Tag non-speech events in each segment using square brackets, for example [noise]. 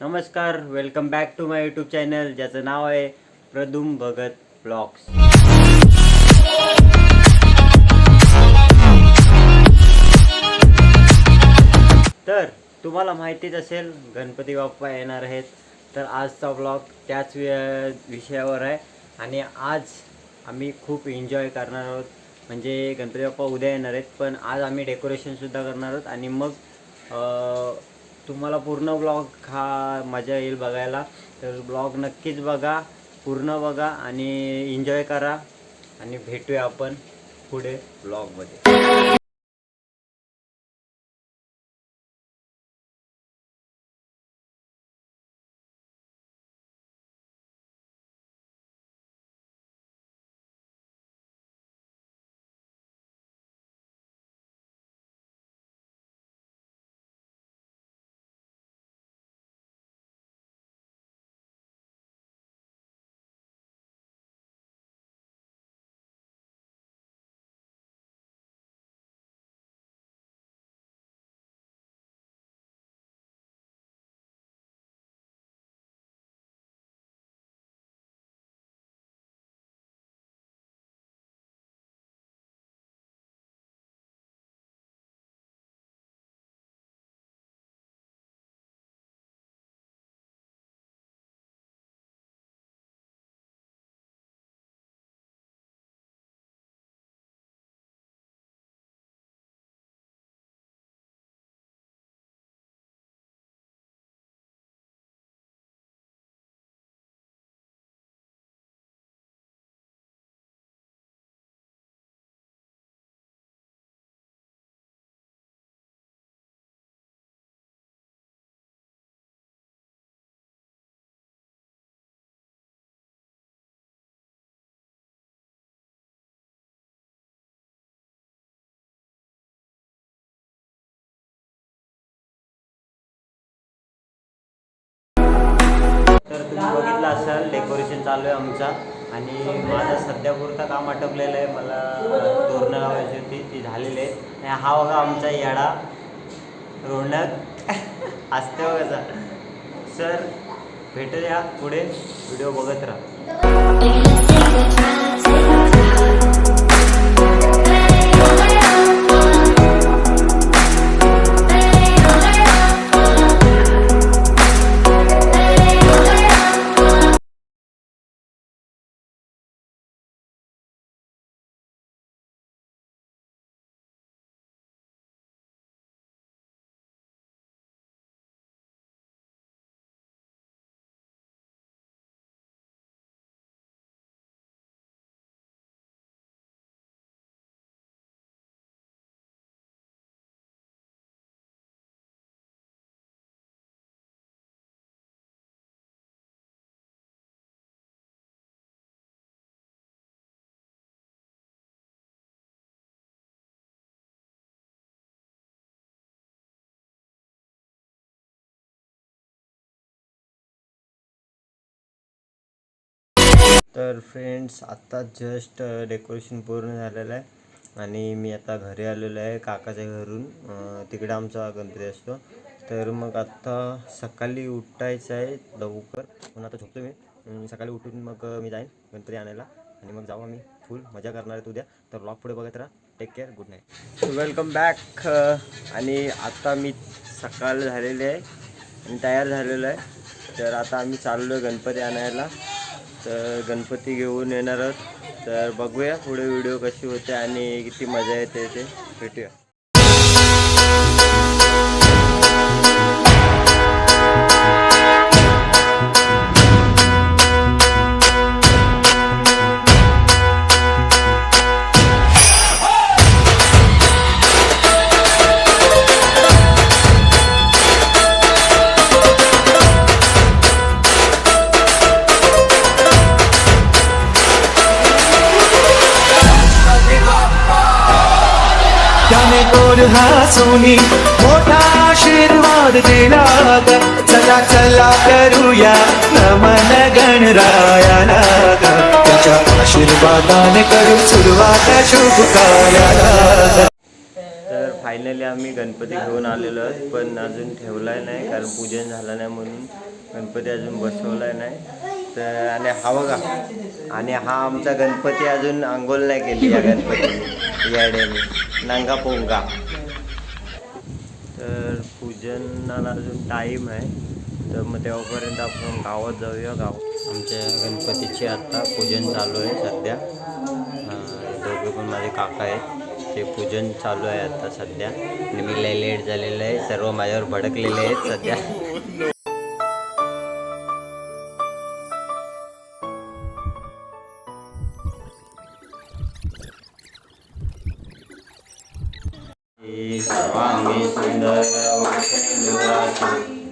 नमस्कार welcome back to my YouTube channel ज्याचं नाव आहे प्रदुम भगत ब्लॉग्स. तर तुम्हाला माहितीच असेल गणपती बाप्पा येणार आहेत. तर आजचा ब्लॉग त्याच वि- विषयावर आहे. आणि आज आम्ही खूप एन्जॉय करणार आहोत. म्हणजे गणपती बाप्पा उद्या येणार आहेत पण आज आम्ही डेकोरेशनसुद्धा करणार आहोत. आणि मग तुम्हाला पूर्ण ब्लॉग हा मजा येईल बघायला. तर ब्लॉग नक्कीच बघा पूर्ण बघा आणि एन्जॉय करा. आणि भेटूया आपण पुढे ब्लॉगमध्ये बघितलं असेल डेकोरेशन चालू आहे आमचा. आणि माझं सध्या पुरता काम आटपलेलं आहे. मला तोरणं लावायची होती ती झालेली आहे. आणि हा बघा आमचा येडा रोणक [laughs] असते बघा सर भेटूया पुढे. व्हिडिओ बघत राहा. तर फ्रेंड्स आत्ता जस्ट डेकोरेशन पूर्ण झालेलं आहे. आणि मी आता घरी आलेलो आहे काकाच्या घरून. तिकडे आमचा गणपती असतो. तर मग आत्ता सकाळी उठायचं आहे लवकर. म्हणून आता झोपतो मी. सकाळी उठून मग मी जाईन गणपती आणायला. आणि मग जाऊ आम्ही. फुल मजा करणार आहेत उद्या. तर ब्लॉग पुढे बघत राहा. Take care good night welcome back आणि आता मी सकाळ झालेली आहे. आणि तयार झालेलो आहे. तर आता आम्ही चाललो आहे गणपती आणायला. तर गणपती घेऊन येणार आहोत. तर बघूया पुढे व्हिडिओ कशी होते आणि किती मजा येते ते. भेटूया. त्याने हसूनी मोठा आशीर्वाद दिला चला चला करूया नमन गणरायाला ग त्याच्या आशीर्वादाने करू सुरुवात शुभ कार्याला फायनली आम्ही गणपती घेऊन आलेलो आहोत पण अजून ठेवलाय नाही कारण पूजन झालं नाही म्हणून. गणपती अजून बसवलाय नाही. तर आणि हा बघा आणि हा आमचा गणपती अजून आंघोळ नाही केली या गणपती याड्याने नांगा पोंगा. तर पूजनाला अजून टाईम आहे. तर मग तेव्हापर्यंत आपण गावात जाऊया गाव. आमच्या गणपतीचे आत्ता पूजन चालू आहे सध्या. दोघे पण माझे काका आहेत. ते पूजन चालू आहे आता सध्या. आणि मी लय लेट झालेलं आहे. सर्व माझ्यावर भडकलेले आहेत सध्या. सर्वांगी सुंदर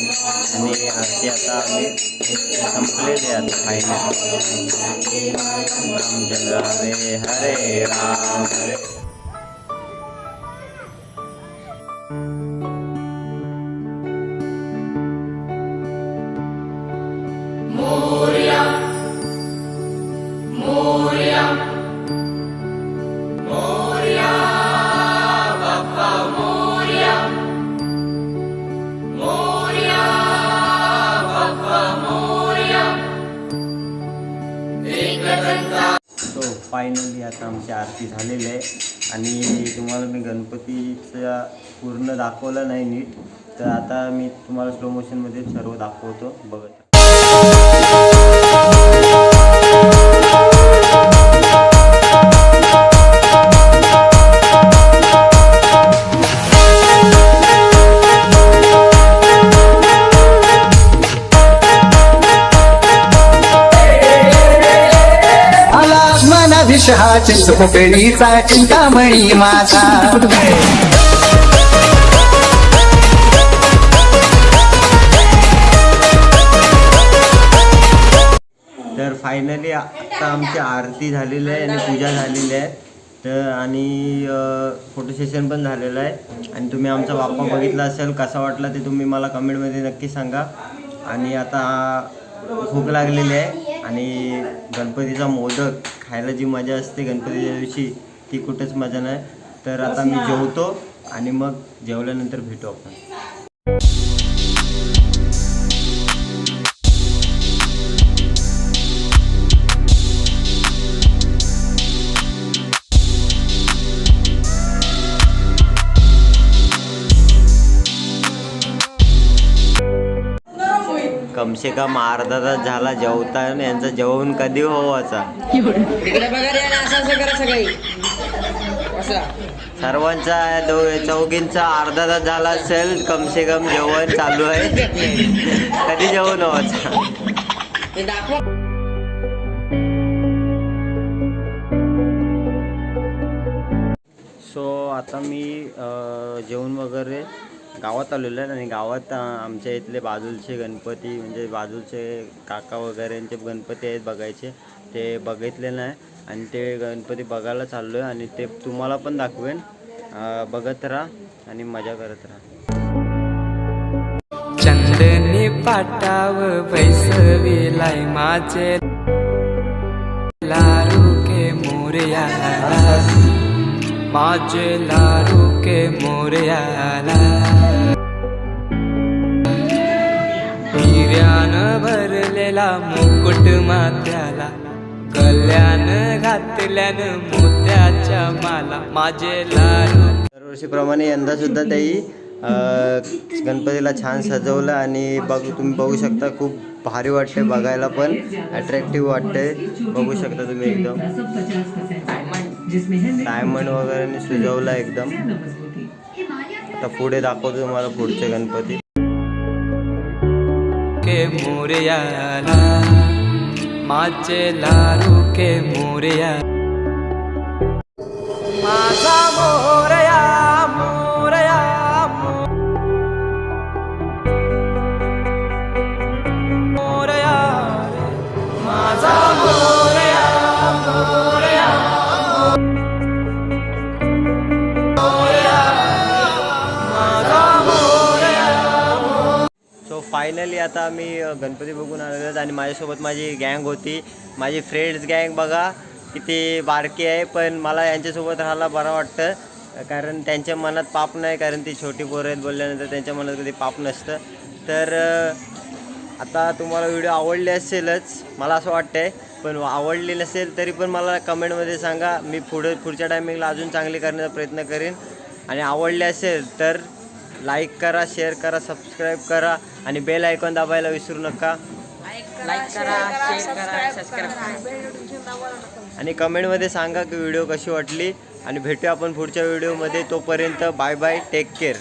झालेली आहे आणि आरती आता आम्ही संपलेली आहे आता फायनल रामचंद्र हरे फायनली आता आमची आरती झालेली आहे. आणि तुम्हाला मी गणपतीचा पूर्ण दाखवलं नाही नीट तर आता मी तुम्हाला स्लो मोशनमध्ये सर्व दाखवतो. बघत विषहाची सुपेरीचा चिंतामणी माझा. तर फायनली आता आमची आरती झालेली आहे आणि पूजा झालेली आहे. तर आणि फोटो सेशन पण झालेलं आहे. आणि तुम्ही आमचा बाप्पा बघितला असेल कसा वाटला ते तुम्ही मला कमेंटमध्ये नक्की सांगा. आणि आता भूक लागलेली आहे आणि गणपतीचा मोदक खायला जी मजा असते गणपतीच्या दिवशी ती कुठेच मजा नाही. तर आता मी जेवतो आणि मग जेवल्यानंतर भेटू आपण. से कम अर्धा तास झाला जेवता यांचं जेवण कधी बघा रे आणि असं असं करा सगळी. असं. सर्वांचा दो चौघींचा अर्धा तास झाला असेल कम से कम जेवण चालू आहे. कधी जेवण हे दाखवा. सो आता मी अ, जेवण वगैरे गावात आलेलो आहे आणि गावात आमच्या इथले बाजूचे गणपती म्हणजे बाजूचे काका वगैरेंचे गणपती आहेत बघायचे ते बघितले नाही आणि ते गणपती बघायला चाललो आहे आणि ते तुम्हाला पण दाखवेन. बघत राहा आणि मजा करत राहा. चंदनी पाटाव बैसविलाय माझे लारू के मोरयाला माझे लाडू के मोरयाला भरलेला मुकुट मात्याला कल्याण घातल्यान मोत्याच्या माला. माझे लाडू दरवर्षीप्रमाणे यंदा सुद्धा त्याही गणपतीला छान सजवलं आणि बघू तुम्ही बघू शकता खूप भारी वाटते बघायला पण. अट्रॅक्टिव्ह वाटते बघू शकता तुम्ही एकदम. डायमंड वगैरे सजवला एकदम. आता पुढे दाखवतो तुम्हाला पुढचे गणपती. के मोरयाला माझे लाडू के मोरया फायनली आता आम्ही गणपती बघून आलेलो आणि माझ्यासोबत माझी गँग होती. माझी फ्रेंड्स गँग बघा किती बारकी आहे पण मला यांच्यासोबत राहायला बरं वाटतं. कारण त्यांच्या मनात पाप नाही कारण ती छोटी पोरं आहेत बोलल्यानंतर त्यांच्या मनात कधी पाप नसतं. तर आता तुम्हाला व्हिडिओ आवडले असेलच मला असं वाटतंय. पण आवडली नसेल तरी पण मला कमेंटमध्ये सांगा. मी पुढे पुढच्या टायमिंगला अजून चांगली करण्याचा प्रयत्न करेन. आणि आवडले असेल तर लाईक करा शेअर करा सबस्क्राईब करा. आणि बेल आयकॉन दाबायला विसरू नका. लाईक करा शेअर करा सबस्क्राईब करा. आणि कमेंटमध्ये सांगा की व्हिडिओ कशी वाटली. आणि भेटूया आपण पुढच्या व्हिडिओमध्ये तोपर्यंत बाय बाय टेक केअर